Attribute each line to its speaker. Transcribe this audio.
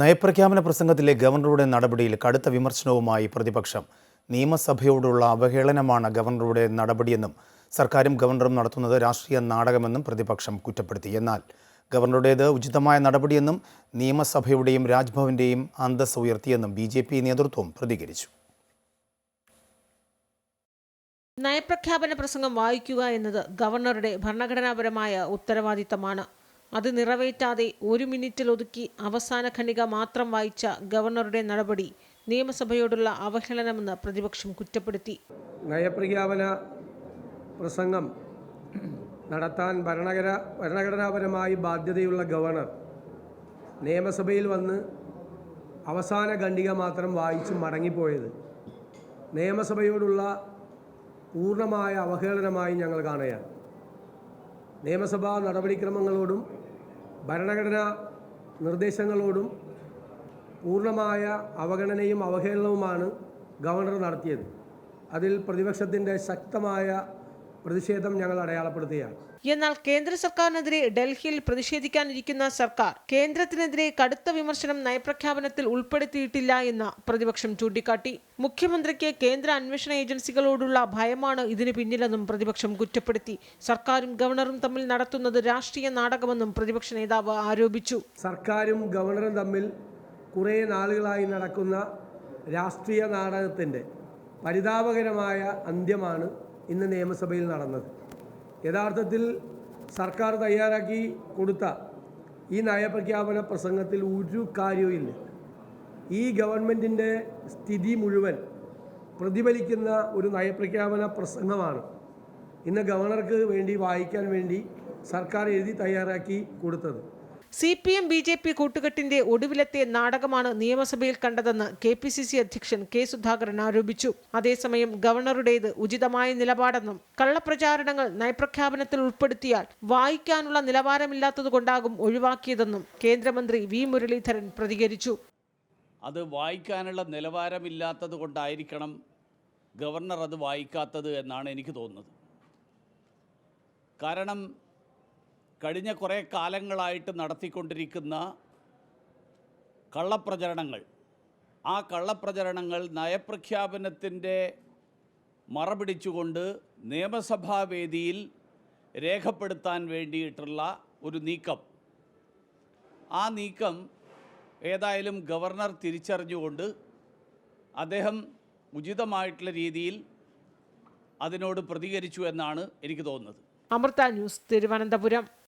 Speaker 1: നയപ്രഖ്യാപന പ്രസംഗത്തിലെ ഗവർണറുടെ നടപടിയിൽ കടുത്ത വിമർശനവുമായി പ്രതിപക്ഷം. നിയമസഭയോടുള്ള അവഹേളനമാണ് ഗവർണറുടെ നടപടിയെന്നും സർക്കാരും ഗവർണറും നടത്തുന്നത് രാഷ്ട്രീയ നാടകമെന്നും പ്രതിപക്ഷം കുറ്റപ്പെടുത്തി. എന്നാൽ ഗവർണറുടേത് ഉചിതമായ നടപടിയെന്നും നിയമസഭയുടെയും രാജ്ഭവന്റെയും അന്തസ് ഉയർത്തിയെന്നും ബി ജെ പി നേതൃത്വം പ്രതികരിച്ചു.
Speaker 2: നയപ്രഖ്യാപന പ്രസംഗം വായിക്കുക എന്നത് ഗവർണറുടെ ഭരണഘടനാപരമായ ഉത്തരവാദിത്തമാണ്. അത് നിറവേറ്റാതെ ഒരു മിനിറ്റിൽ ഒതുക്കി അവസാന ഖണ്ഡിക മാത്രം വായിച്ച ഗവർണറുടെ നടപടി നിയമസഭയോടുള്ള അവഹേളനമെന്ന് പ്രതിപക്ഷം കുറ്റപ്പെടുത്തി.
Speaker 3: നയപ്രഖ്യാപന പ്രസംഗം നടത്താൻ ഭരണഘടന ഭരണഘടനാപരമായി ബാധ്യതയുള്ള ഗവർണർ നിയമസഭയിൽ വന്ന് അവസാന ഖണ്ഡിക മാത്രം വായിച്ച് മടങ്ങിപ്പോയത് നിയമസഭയോടുള്ള പൂർണമായ അവഹേളനമായി ഞങ്ങൾ കാണുകയാണ്. നിയമസഭാ നടപടിക്രമങ്ങളോടും ഭരണഘടനാ നിർദ്ദേശങ്ങളോടും പൂർണമായ അവഗണനയും അവഹേളനവുമാണ് ഗവർണർ നടത്തിയത്. അതിൽ പ്രതിപക്ഷത്തിന്റെ ശക്തമായ പ്രതിഷേധം ഞങ്ങൾ അടയാളപ്പെടുത്തുകയാണ്.
Speaker 2: എന്നാൽ കേന്ദ്ര സർക്കാരിനെതിരെ ഡൽഹിയിൽ പ്രതിഷേധിക്കാനിരിക്കുന്ന സർക്കാർ കേന്ദ്രത്തിനെതിരെ കടുത്ത വിമർശനം നയപ്രഖ്യാപനത്തിൽ ഉൾപ്പെടുത്തിയിട്ടില്ല എന്ന് പ്രതിപക്ഷം ചൂണ്ടിക്കാട്ടി. മുഖ്യമന്ത്രിക്ക് കേന്ദ്ര അന്വേഷണ ഏജൻസികളോടുള്ള ഭയമാണ് ഇതിന് പിന്നിലെന്നും പ്രതിപക്ഷം കുറ്റപ്പെടുത്തി. സർക്കാരും ഗവർണറും തമ്മിൽ നടത്തുന്നത് രാഷ്ട്രീയ നാടകമെന്നും പ്രതിപക്ഷ നേതാവ് ആരോപിച്ചു.
Speaker 3: സർക്കാരും ഗവർണറും തമ്മിൽ കുറേ നാളുകളായി നടക്കുന്ന രാഷ്ട്രീയ നാടകത്തിന്റെ പരിതാപകരമായ അന്ത്യമാണ് ഇന്ന് നിയമസഭയിൽ നടന്നത്. യഥാർത്ഥത്തിൽ സർക്കാർ തയ്യാറാക്കി കൊടുത്ത ഈ നയപ്രഖ്യാപന പ്രസംഗത്തിൽ ഒരു കാര്യവുമില്ല. ഈ ഗവൺമെന്റിന്റെ സ്ഥിതി മുഴുവൻ പ്രതിഫലിക്കുന്ന ഒരു നയപ്രഖ്യാപന പ്രസംഗമാണ്. ഇന്ന് ഗവർണർക്ക് വേണ്ടി വായിക്കാൻ വേണ്ടി സർക്കാർ എഴുതി തയ്യാറാക്കി കൊടുത്തത്.
Speaker 2: C P M B J P കൂട്ടുകെട്ടിന്റെ ഒടുവിലത്തെ നാടകമാണ് നിയമസഭയിൽ കണ്ടതെന്ന് കെ പി സി സി അധ്യക്ഷൻ കെ സുധാകരൻ ആരോപിച്ചു. അതേസമയം ഗവർണറുടേത് ഉചിതമായ നിലപാടെന്നും കള്ളപ്രചാരണങ്ങൾ നയപ്രഖ്യാപനത്തിൽ ഉൾപ്പെടുത്തിയാൽ വായിക്കാനുള്ള നിലവാരമില്ലാത്തതുകൊണ്ടാകും ഒഴിവാക്കിയതെന്നും കേന്ദ്രമന്ത്രി വി മുരളീധരൻ പ്രതികരിച്ചു.
Speaker 4: അത് വായിക്കാനുള്ള നിലവാരമില്ലാത്തത് കൊണ്ടായിരിക്കണം ഗവർണർ അത് വായിക്കാത്തത് എന്നാണ് എനിക്ക് തോന്നുന്നത്. കാരണം കഴിഞ്ഞ കുറേ കാലങ്ങളായിട്ട് നടത്തിക്കൊണ്ടിരിക്കുന്ന കള്ളപ്രചരണങ്ങൾ. ആ കള്ളപ്രചരണങ്ങൾ നയപ്രഖ്യാപനത്തിന്റെ മറപിടിച്ചുകൊണ്ട് നിയമസഭാ വേദിയിൽ രേഖപ്പെടുത്താൻ വേണ്ടിയിട്ടുള്ള ഒരു നീക്കം. ആ നീക്കം ഏതായാലും ഗവർണർ തിരിച്ചറിഞ്ഞുകൊണ്ട് അദ്ദേഹം ഉചിതമായിട്ടുള്ള രീതിയിൽ അതിനോട് പ്രതികരിച്ചു എന്നാണ് എനിക്ക് തോന്നുന്നത്.
Speaker 2: അമൃത ന്യൂസ് തിരുവനന്തപുരം.